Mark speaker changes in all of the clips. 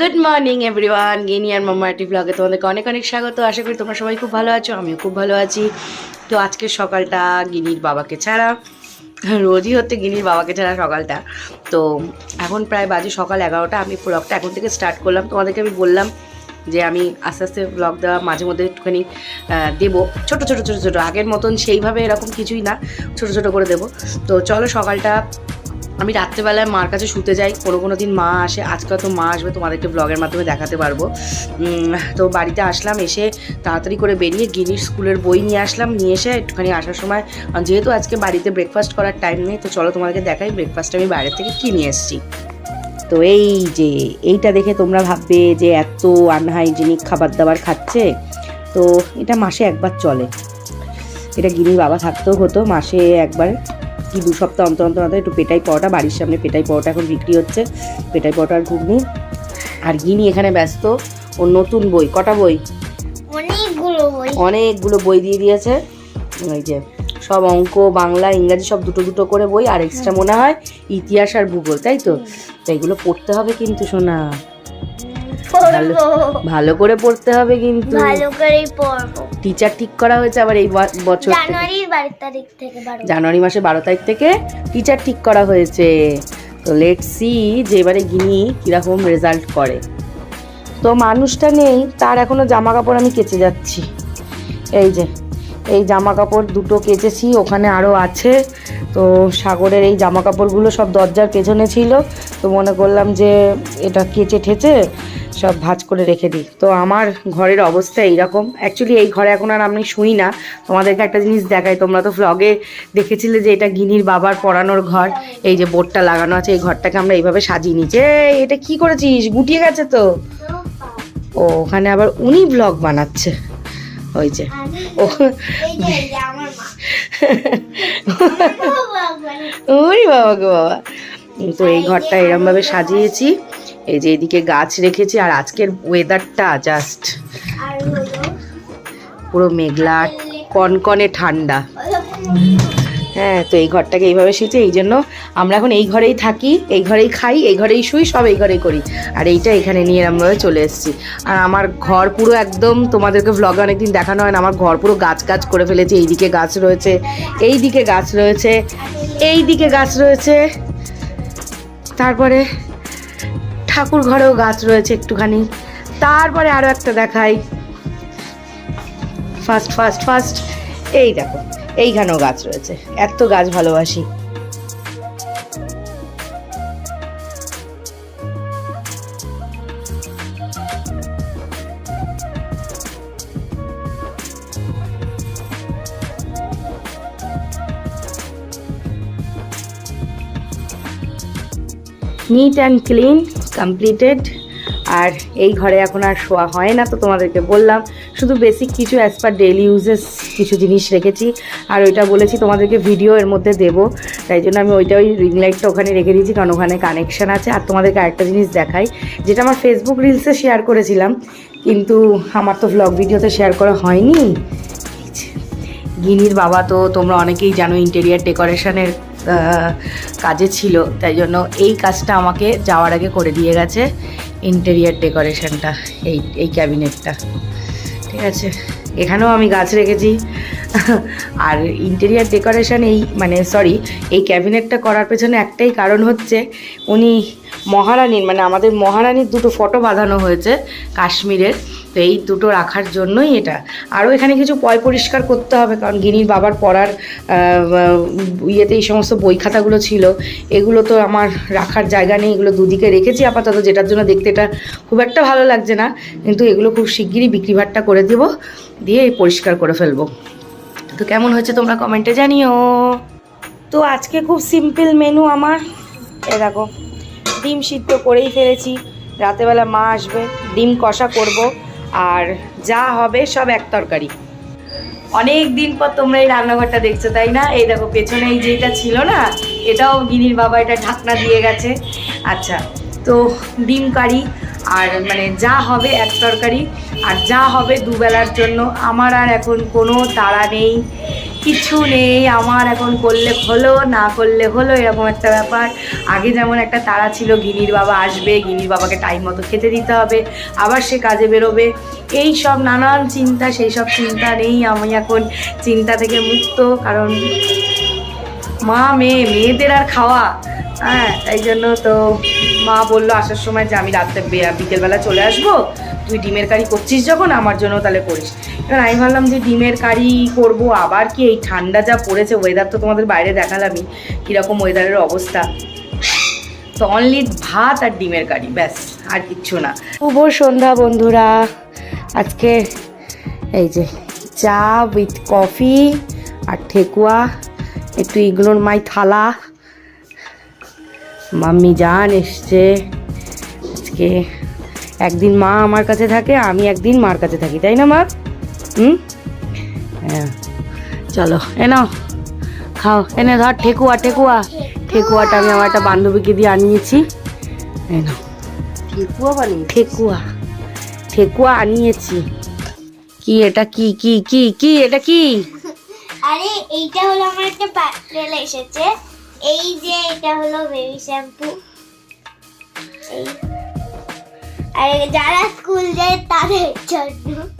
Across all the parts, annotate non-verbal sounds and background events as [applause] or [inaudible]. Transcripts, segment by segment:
Speaker 1: Good morning everyone গিনি আর মামাটি ব্লগে তোমাদেরকে অনেক অনেক স্বাগত। আশা করি তোমরা সবাই খুব ভালো আছো, আমিও খুব ভালো আছি। তো আজকের সকালটা গিনির বাবাকে ছাড়া, রোজই হচ্ছে গিনির বাবাকে ছাড়া সকালটা। তো এখন প্রায় বাজে সকাল এগারোটা, আমি ব্লগটা এখন থেকে স্টার্ট করলাম। তোমাদেরকে আমি বললাম যে আমি আস্তে আস্তে ব্লগ দেওয়া মাঝে মধ্যে একটুখানি দেবো। ছোট ছোট ছোট ছোট, আগের মতন সেইভাবে এরকম কিছুই না। ছোট ছোট করে দেবো। তো চলো সকালটা আমি রাত্রেবেলায় মার কাছে শুতে যাই, কোনো কোনো দিন মা আসে, আজকে তো মা আসবে, তোমাদেরকে ব্লগের মাধ্যমে দেখাতে পারব। তো বাড়িতে আসলাম, এসে তাড়াতাড়ি করে বেরিয়ে গিনির স্কুলের বই নিয়ে আসলাম, নিয়ে এসে একটুখানি আসার সময় যেহেতু আজকে বাড়িতে ব্রেকফাস্ট করার টাইম নেই, তো চলো তোমাদেরকে দেখাই ব্রেকফাস্ট আমি বাইরে থেকে কিনে এসেছি। তো এই যে, এইটা দেখে তোমরা ভাববে যে এত আনহাইজেনিক খাবার দাবার খাচ্ছে, তো এটা মাসে একবার চলে। এটা গিনির বাবা থাকতেও হতো, মাসে একবার কি দু সপ্তাহ অন্তর অন্তর অন্তর একটু পেটাই পাওয়াটা বাড়ির সামনে পেটাই পাওয়াটা এখন বিক্রি হচ্ছে। পেটাই পাওয়াটা আর ঘুগনি। আর গিনি এখানে ব্যস্ত। ও নতুন বই কটা বই?
Speaker 2: অনেকগুলো বই।
Speaker 1: অনেকগুলো বই দিয়ে দিয়েছে। ওই যে সব অঙ্ক বাংলা ইংরাজি সব দুটো দুটো করে বই আর এক্সট্রা মনে হয় ইতিহাস আর ভূগোল তাই তো? তো এগুলো পড়তে হবে কিন্তু শোনা ভালো ভালো করে পড়তে হবে কিন্তু।
Speaker 2: ভালো করেই পড়ব।
Speaker 1: টিচার ঠিক করা হয়েছে আবার এই বছর থেকে।
Speaker 2: জানুয়ারির বারো তারিখ থেকে
Speaker 1: জানুয়ারি মাসে বারো তারিখ থেকে টিচার ঠিক করা হয়েছে। তো লেট সি যে এবারে গিনি কীরকম রেজাল্ট করে। তো মানুষটা নেই তার এখনও জামা কাপড় আমি কেচে যাচ্ছি। এই যে এই জামা কাপড় দুটো কেচেছি ওখানে আরও আছে। তো সাগরের এই জামা কাপড়গুলো সব দরজার পেছনে ছিল। তো মনে করলাম যে এটা কেচে ঠেচে সব ভাঁজ করে রেখে দিই। তো আমার ঘরের অবস্থা এইরকম। অ্যাকচুয়ালি এই ঘরে এখন আর আমি শুই না। তোমাদেরকে একটা জিনিস দেখাই। তোমরা তো ভ্লগে দেখেছিলে যে এটা গিনির বাবার পড়ানোর ঘর। এই যে বোর্ডটা লাগানো আছে এই ঘরটাকে আমরা এইভাবে সাজিয়ে নিয়েছি এটা কি করেছিস? গুটিয়ে গেছে তো। ও ওখানে আবার উনি ব্লগ বানাচ্ছে। ওই যে। ও ওই বাবা গো বাবা। তো এই ঘরটা এরম ভাবে সাজিয়েছি। এই যে এদিকে গাছ রেখেছি আর আজকের ওয়েদারটা জাস্ট পুরো মেঘলা, কনকনে ঠান্ডা। হ্যাঁ তো এই ঘরটাকে এইভাবে শিখছে এই জন্য আমরা এখন এই ঘরেই থাকি, এই ঘরেই খাই, এই ঘরেই শুই, সব এই ঘরেই করি। আর এইটা এখানে নিয়ে এরমভাবে চলে এসেছি। আর আমার ঘর পুরো একদম তোমাদেরকে ভ্লগে অনেকদিন দেখানো হয় না, আমার ঘর পুরো গাছ গাছ করে ফেলেছে, এইদিকে গাছ রয়েছে এই দিকে গাছ রয়েছে এই দিকে গাছ রয়েছে। তারপরে ঠাকুর ঘরেও গাছ রয়েছে একটুখানি। তারপরে আরও একটা দেখাই। ফার্স্ট ফার্স্ট ফার্স্ট এই দেখো, এইখানেও গাছ রয়েছে। এত গাছ ভালোবাসি। নিট অ্যান্ড ক্লিন কমপ্লিটেড আর এই ঘরে এখন আর শোয়া হয় না, তো তোমাদেরকে বললাম, শুধু বেসিক কিছু অ্যাজ পার ডেলি ইউজেস কিছু জিনিস রেখেছি। আর ওইটা বলেছি, তোমাদেরকে ভিডিও এর মধ্যে দেবো। তাই জন্য আমি ওইটা ওই রিং লাইটটা ওখানে রেখে দিয়েছি, কারণ ওখানে কানেকশান আছে। আর তোমাদেরকে আরেকটা জিনিস দেখাই, যেটা আমার ফেসবুক রিলসে শেয়ার করেছিলাম, কিন্তু আমার তো ভ্লগ ভিডিওতে শেয়ার করা হয়নি। গিনির বাবা তো তোমরা অনেকেই জানো ইন্টেরিয়ার ডেকোরেশনের কাজে ছিল, তাই জন্য এই কাজটা আমাকে যাওয়ার আগে করে দিয়ে গেছে ইন্টেরিয়ার ডেকোরেশনটা এই এই ক্যাবিনেটটা ঠিক আছে? এখানেও আমি গাছ রেখেছি। [laughs] আর ইন্টেরিয়ার ডেকোরেশন এই মানে সরি এই ক্যাবিনেটটা করার পেছনে একটাই কারণ হচ্ছে উনি মহারানীর মানে আমাদের মহারানীর দুটো ফটো বাঁধানো হয়েছে কাশ্মীরের। তো এই দুটো রাখার জন্যই এটা। আরও এখানে কিছু পয় পরিষ্কার করতে হবে, কারণ গিনির বাবার পড়ার ইয়েতে এই সমস্ত বই খাতাগুলো ছিল। এগুলো তো আমার রাখার জায়গা নেই, এগুলো দুদিকে রেখেছি আপাতত। যেটার জন্য দেখতে এটা খুব একটা ভালো লাগছে না। কিন্তু এগুলো খুব শিগগিরই বিক্রি ভাট্টা করে দেবো, দিয়ে পরিষ্কার করে ফেলব। তো কেমন হয়েছে তোমরা কমেন্টে জানিও। তো আজকে খুব সিম্পল মেনু আমার। এ দেখো ডিম সিদ্ধ করেই ফেলেছি। রাতেবেলা মা আসবে ডিম কষা করব আর যা হবে সব এক তরকারি। অনেক দিন পর তোমরা এই রান্নাঘরটা দেখছ তাই না? এই দেখো পেছনে এই যেটা ছিল না এটাও গিনির বাবা এটা ঢাকনা দিয়ে গেছে। আচ্ছা তো ডিম কারি আর মানে যা হবে এক তরকারি। আর যা হবে দুবেলার জন্য, আমার আর এখন কোনো তাড়া নেই, কিছু নেই, আমার এখন করলে হলো, না করলে হলো, এরকম একটা ব্যাপার। আগে যেমন একটা তাড়া ছিল, গিনির বাবা আসবে, গিনির বাবাকে টাইম মতো খেতে দিতে হবে, আবার সে কাজে বেরোবে। এই সব নানান চিন্তা, সেই সব চিন্তা নেই, আমি এখন চিন্তা থেকে মুক্ত, কারণ মা, মেয়ে, মেয়েদের আর খাওয়া হ্যাঁ তাই জন্য তো মা বলল আসার সময় যে আমি রাত্রে বিকেলবেলা চলে আসব। তুই ডিমের কারি করছিস যখন, আমার জন্য তাহলে করিস। এবার আমি ভাবলাম যে ডিমের কারি করব আবার কি? এই ঠান্ডা যা পড়েছে ওয়েদার তো তোমাদের বাইরে দেখালামই, কীরকম ওয়েদারের অবস্থা। তো অনলি ভাত আর ডিমের কারি, ব্যাস, আর কিচ্ছু না। শুভ সন্ধ্যা বন্ধুরা। আজকে এই যে চা উইথ কফি আর ঠেকুয়া, একটু ইগনোর মাই থালা। মাম্মি জান এসছে। আজকে একদিন মা আমার কাছে থাকে আমি একদিন মার কাছে থাকি তাই না মা? হুম? হ্যাঁ। চলো এ নাও। খাও এনে ধর ঠেকুয়া ঠেকুয়া। ঠেকুয়াটা আমি আমার একটা বান্ধবীকে দিয়ে আনিয়েছি। এই নাও।
Speaker 3: ঠেকুয়া বানিয়ে
Speaker 1: ঠেকুয়া। ঠেকুয়া আনিয়েছি। কি এটা কি কি কি কি এটা কি?
Speaker 2: আরে এইটা হলো আমার একটা এসেছে। এই যে এটা হলো বেবি শ্যাম্পু এই। আর যারা স্কুল যায় তাদের জন্য।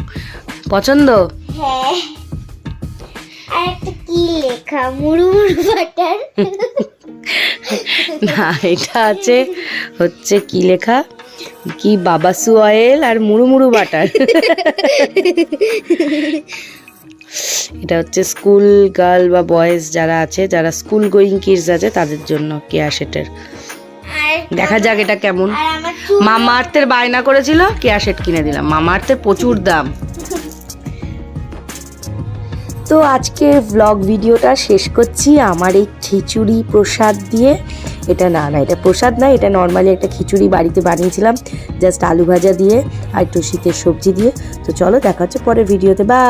Speaker 1: পছন্দ?
Speaker 2: হ্যাঁ। আর একটা কি লেখা? মুড়মুড় বাটার। [laughs]
Speaker 1: না এটা আছে হচ্ছে কি লেখা? কি বাবাসু অয়েল আর মুড়ুমুড়ু বাটার। [laughs] এটা হচ্ছে স্কুল গার্ল বা বয়েজ যারা আছে যারা স্কুল গোয়িং কিডস আছে তাদের জন্য কেয়া সেটের। দেখা যাক এটা কেমন। মামা আর্থের বায়না করেছিল কেয়া সেট কিনে দিলাম। মামা আর্থের প্রচুর দাম। তো আজকে ব্লগ ভিডিওটা শেষ করছি। আমার এই খিচুড়ি প্রসাদ দিয়ে এটা না না এটা প্রসাদ না এটা নর্মালি একটা খিচুড়ি বাড়িতে বানিয়েছিলাম জাস্ট আলু ভাজা দিয়ে আর একটু শীতের সবজি দিয়ে। তো চলো দেখা হচ্ছে পরের ভিডিওতে। বা